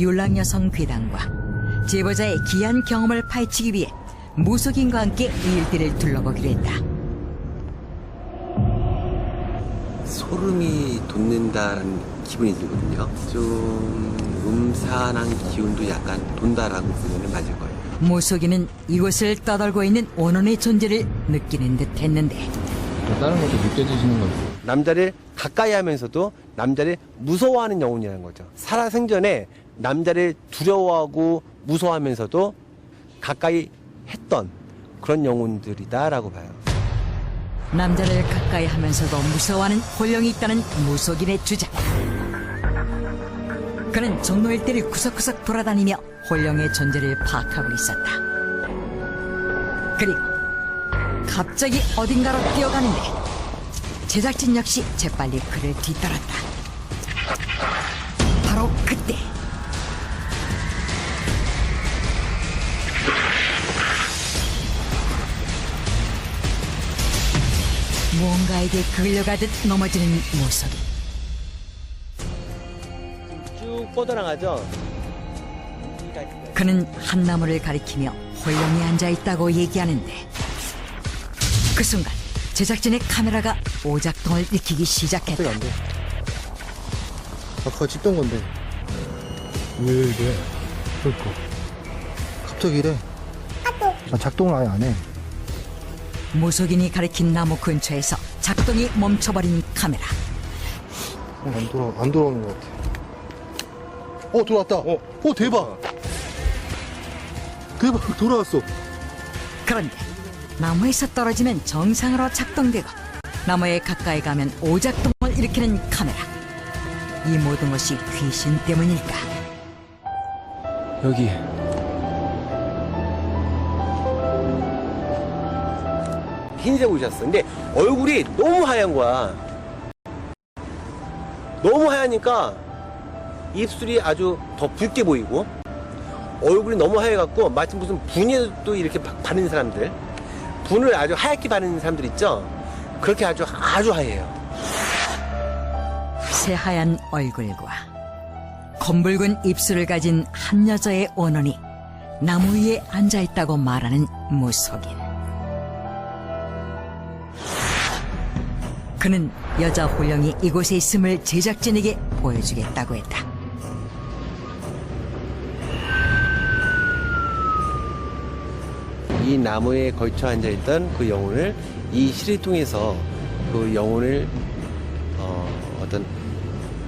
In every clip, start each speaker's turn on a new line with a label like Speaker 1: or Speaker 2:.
Speaker 1: 율랑 여성 괴담과 제보자의 귀한 경험을 파헤치기 위해 무속인과 함께 이 일대를 둘러보기로 했다.
Speaker 2: 소름이 돋는다라는 기분이 들거든요. 좀 음산한 기운도 약간 돈다라고 보면 맞을 거예요.
Speaker 1: 무속인은 이곳을 떠돌고 있는 원혼의 존재를 느끼는 듯 했는데
Speaker 3: 다른 것도 느껴지시는 거죠?
Speaker 2: 남자를 가까이 하면서도 남자를 무서워하는 영혼이라는 거죠. 살아생전에 남자를 두려워하고 무서워하면서도 가까이 했던 그런 영혼들이다라고 봐요.
Speaker 1: 남자를 가까이 하면서도 무서워하는 혼령이 있다는 무속인의 주장. 그는 종로 일대를 구석구석 돌아다니며 혼령의 존재를 파악하고 있었다. 그리고 갑자기 어딘가로 뛰어가는데 제작진 역시 재빨리 그를 뒤따랐다. 바로 그때 무언가에게 끌려가듯 넘어지는 모습.
Speaker 2: 쭉 뻗어나가죠.
Speaker 1: 그는 한 나무를 가리키며 홀령이 앉아 있다고 얘기하는데 그 순간 제작진의 카메라가 오작동을 일으키기 시작했다.
Speaker 3: 안 돼. 아까 찍던 건데. 왜 이래? 그러니까. 갑자기 이래. 아, 작동을 아예 안 해.
Speaker 1: 무속인이 가리킨 나무 근처에서 작동이 멈춰버린 카메라.
Speaker 3: 어, 안 돌아, 안 돌아오는 것 같아. 어, 돌아왔다. 어, 어 대박. 대박, 돌아왔어.
Speaker 1: 그런데 나무에서 떨어지면 정상으로 작동되고 나무에 가까이 가면 오작동을 일으키는 카메라. 이 모든 것이 귀신 때문일까?
Speaker 2: 여기 흰색 옷이었어. 근데 얼굴이 너무 하얀 거야. 너무 하얘니까 입술이 아주 더 붉게 보이고 얼굴이 너무 하얘갖고 마치 무슨 분에도 이렇게 바- 바르는 사람들 분을 아주 하얗게 바르는 사람들 있죠. 그렇게 아주 아주 하얘요.
Speaker 1: 새하얀 얼굴과 검붉은 입술을 가진 한 여자의 원혼이 나무 위에 앉아 있다고 말하는 무속인. 그는 여자 호령이 이곳에 있음을 제작진에게 보여주겠다고 했다.
Speaker 2: 이 나무에 걸쳐 앉아 있던 그 영혼을 이 실을 통해서 그 영혼을 어, 어떤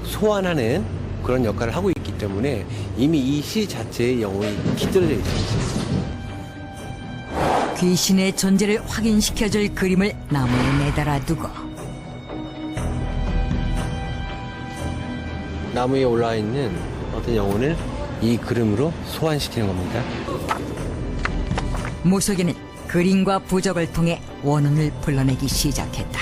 Speaker 2: 소환하는 그런 역할을 하고 있기 때문에 이미 이 시 자체의 영혼이 깃들어져 있어요.
Speaker 1: 귀신의 존재를 확인시켜줄 그림을 나무에 매달아 두고
Speaker 2: 나무에 올라와 있는 어떤 영혼을 이 그림으로 소환시키는 겁니다.
Speaker 1: 무속인은 그림과 부적을 통해 원혼을 불러내기 시작했다.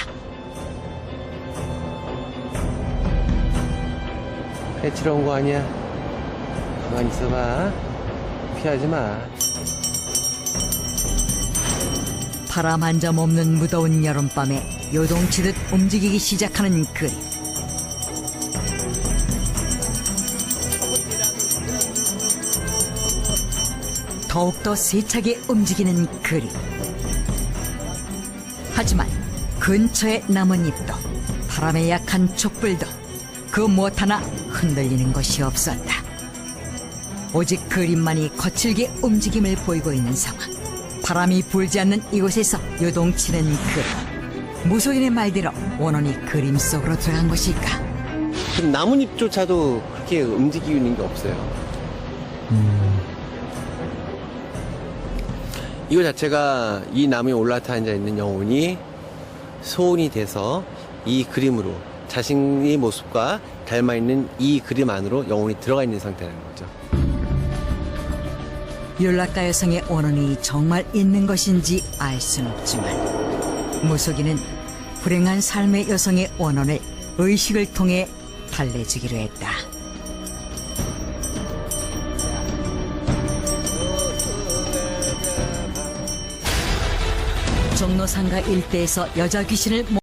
Speaker 2: 해치러 온 거 아니야? 가만히 있어봐. 피하지 마.
Speaker 1: 바람 한 점 없는 무더운 여름밤에 요동치듯 움직이기 시작하는 그림. 더욱더 세차게 움직이는 그림. 하지만 근처의 나뭇잎도 바람에 약한 촛불도 그 무엇 하나 흔들리는 것이 없었다. 오직 그림만이 거칠게 움직임을 보이고 있는 상황. 바람이 불지 않는 이곳에서 요동치는 그림. 무속인의 말대로 원혼이 그림 속으로 들어간 것일까?
Speaker 2: 지금 나뭇잎조차도 그렇게 움직이는 게 없어요. 이거 자체가 이 나무에 올라타 앉아 있는 영혼이 소원이 돼서 이 그림으로 자신의 모습과 닮아 있는 이 그림 안으로 영혼이 들어가 있는 상태라는 거죠.
Speaker 1: 율락가 여성의 원혼이 정말 있는 것인지 알순 없지만 무속인은 불행한 삶의 여성의 원혼을 의식을 통해 달래주기로 했다. 종로상가 일대에서 여자 귀신을